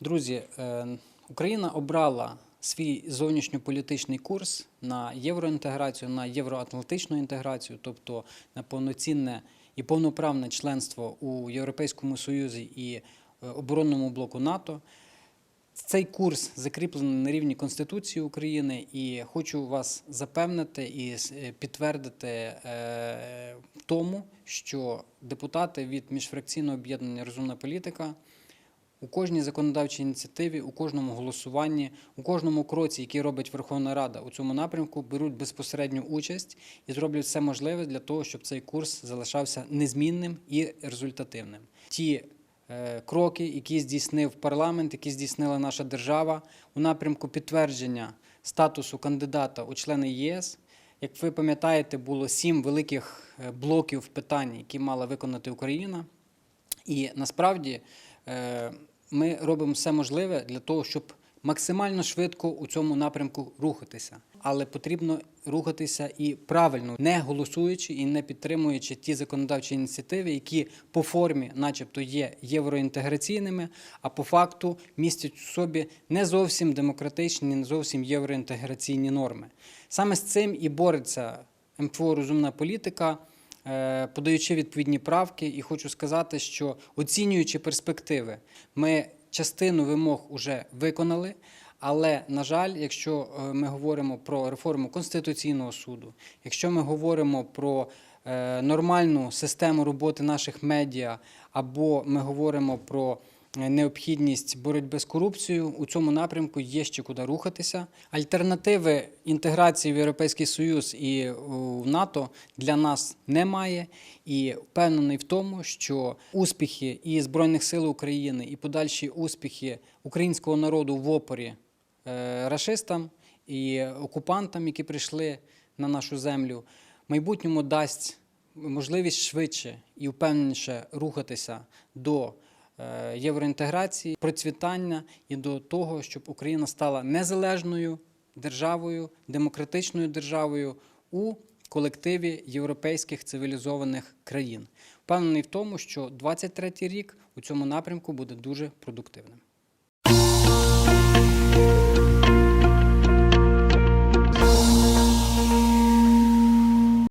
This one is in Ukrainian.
Друзі, е, Україна обрала свій зовнішньополітичний курс на євроінтеграцію, на євроатлантичну інтеграцію, тобто на повноцінне і повноправне членство у Європейському Союзі і е, оборонному блоку НАТО. Цей курс закріплений на рівні Конституції України, і хочу вас запевнити і е, підтвердити в тому, що депутати від міжфракційного об'єднання Розумна політика у кожній законодавчій ініціативі, у кожному голосуванні, у кожному кроці, який робить Верховна Рада у цьому напрямку, беруть безпосередню участь і зроблять все можливе для того, щоб цей курс залишався незмінним і результативним. Ті е, кроки, які здійснив парламент, які здійснила наша держава у напрямку підтвердження статусу кандидата у члени ЄС. Як ви пам'ятаєте, було сім великих е, блоків питань, які мала виконати Україна. І насправді ми робимо все можливе для того, щоб максимально швидко у цьому напрямку рухатися. Але потрібно рухатися і правильно, не голосуючи і не підтримуючи ті законодавчі ініціативи, які по формі, начебто, є євроінтеграційними, а по факту містять у собі не зовсім демократичні, не зовсім євроінтеграційні норми. Саме з цим і бореться МФО Розумна політика е, подаючи відповідні правки, і хочу сказати, що оцінюючи перспективи, ми частину вимог вже виконали. Але на жаль, якщо е, ми говоримо про реформу конституційного суду, якщо ми говоримо про е, нормальну систему роботи наших медіа, або ми говоримо про е, необхідність боротьби з корупцією, у цьому напрямку є ще куди рухатися. Альтернативи інтеграції в Європейський Союз і в НАТО для нас немає. І впевнений в тому, що успіхи і Збройних сил України, і подальші успіхи українського народу в опорі е, рашистам і окупантам, які прийшли на нашу землю, в майбутньому дасть можливість швидше і впевненіше рухатися до е, євроінтеграції, процвітання і до того, щоб Україна стала незалежною державою, демократичною державою у колективі європейських цивілізованих країн. Впевнений в тому, що 23-й рік у цьому напрямку буде дуже продуктивним.